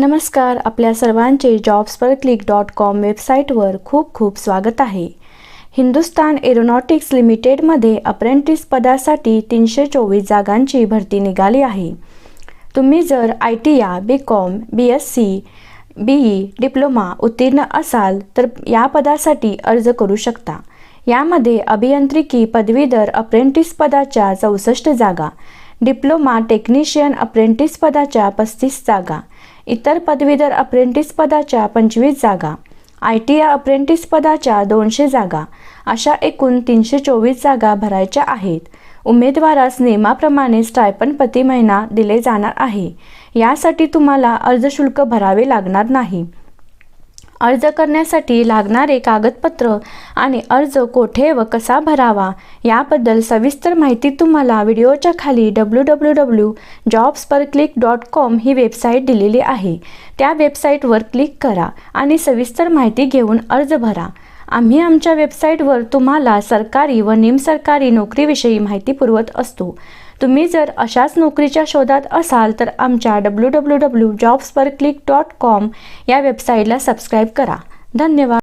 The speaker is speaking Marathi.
नमस्कार आपल्या सर्वांचे jobs per click dot com वेबसाईटवर खूप खूप स्वागत आहे. हिंदुस्तान एरोनॉटिक्स लिमिटेडमध्ये अप्रेंटिस पदासाठी तीनशे चोवीस जागांची भरती निघाली आहे. तुम्ही जर आय टी या B com B S C B E diploma उत्तीर्ण असाल तर या पदासाठी अर्ज करू शकता. यामध्ये अभियांत्रिकी पदवीधर अप्रेंटिस पदाच्या चौसष्ट जागा डिप्लोमा टेक्निशियन अप्रेंटिस पदाच्या पस्तीस जागा. इतर पदवीधर अप्रेंटिस पदाच्या पंचवीस जागा. आय टी आय अप्रेंटिस पदाच्या दोनशे जागा. अशा एकूण तीनशे चोवीस जागा भरायच्या आहेत. उमेदवारास नियमाप्रमाणे स्टायपन प्रति महिना दिले जाणार आहे. यासाठी तुम्हाला अर्ज शुल्क भरावे लागणार नाही. अर्ज करण्यासाठी लागणारे कागदपत्र आणि अर्ज कोठे व कसा भरावा याबद्दल सविस्तर माहिती तुम्हाला व्हिडिओच्या खाली W W W jobs per click dot com ही वेबसाईट दिलेली आहे. त्या वेबसाईटवर क्लिक करा आणि सविस्तर माहिती घेऊन अर्ज भरा. आम्ही आमच्या वेबसाईटवर तुम्हाला सरकारी व निमसरकारी नोकरीविषयी माहिती पुरवत असतो. तुम्ही जर अशाच नोकरीच्या शोधात असाल तर आमच्या W W W jobs per click dot com या वेबसाईटला सबस्क्राईब करा. धन्यवाद.